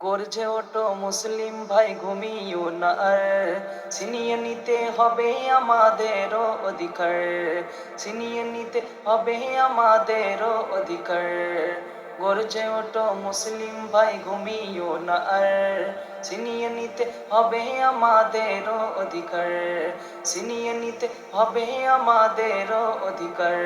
গর্জে ওঠো, মুসলিম ভাই, ঘুমিও না। আর ছিনিয়ে নিতে হবে আমাদেরও অধিকার। ছিনিয়ে নিতে হবে আমাদেরও অধিকার। গর্জে ওঠো, মুসলিম ভাই, ঘুমিও না। আর ছিনিয়ে নিতে হবে আমাদেরও অধিকার। ছিনিয়ে নিতে হবে আমাদেরও অধিকার।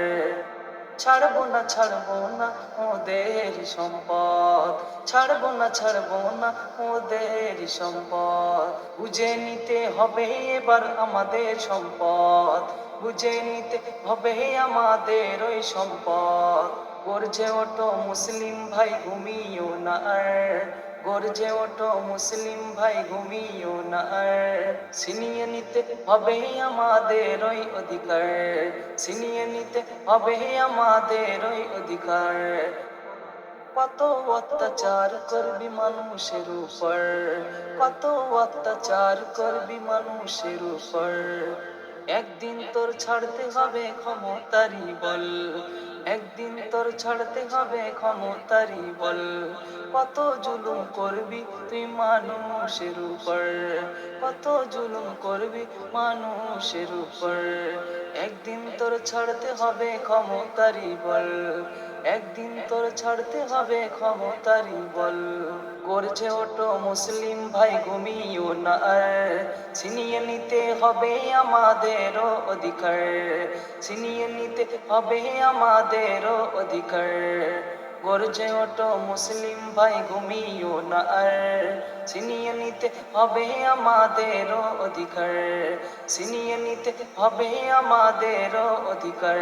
ছাড়বো না ছাড়বো না ওদের সম্পদ। ছাড়বো না ছাড়বো না ওদের সম্পদ। বুঝে নিতে হবে এবার আমাদের সম্পদ। বুঝে নিতে হবে আমাদের ওই সম্পদ। গর্জে ওঠো মুসলিম ভাই ঘুমিও না। আর গর্জে ওঠো, মুসলিম ভাই, ঘুমিও না আর। ছিনিয়ে নিতে হবে আমাদের ওই অধিকার। ছিনিয়ে নিতে হবে আমাদের ওই অধিকার। কত অত্যাচার করবি মানুষের উপর। কত অত্যাচার করবি মানুষের উপর। একদিন তোর ছাড়তে হবে ক্ষমতারি বল। একদিন তোর ছাড়তে হবে ক্ষমতারি বল। কত জুলুম করবি তুই মানুষের উপর? কত জুলুম করবি মানুষের উপর? একদিন তোর ছাড়তে হবে ক্ষমতারি বল। একদিন তোর ছাড়তে হবে ক্ষমতারি বল। করছে ওটো মুসলিম ভাই, ঘুমিও না। ছিনিয়ে নিতে হবে আমাদের অধিকার। ছিনিয়ে নিতে হবে আমাদের অধিকার। গর্জে ওটো মুসলিম ভাই, ঘুমিও না আর। ছিনিয়ে নিতে হবে আমাদেরও অধিকার। ছিনিয়ে নিতে হবে আমাদেরও অধিকার।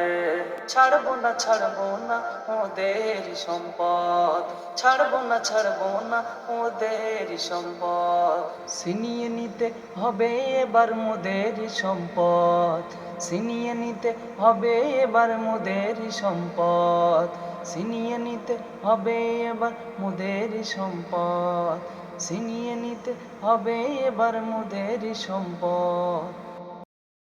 ছাড়বো না ছাড়বো না ওদের সম্পদ। ছাড়বো না ছাড়বো না ওদের সম্পদ। ছিনিয়ে নিতে হবে এবার মোদের সম্পদ। ছিনিয়ে নিতে হবে এবার মোদের সম্পদ। ছিনিয়ে নিতে হবে এবার মোদের সম্পদ। ছিনিয়ে নিতে হবে এবার মোদের সম্পদ।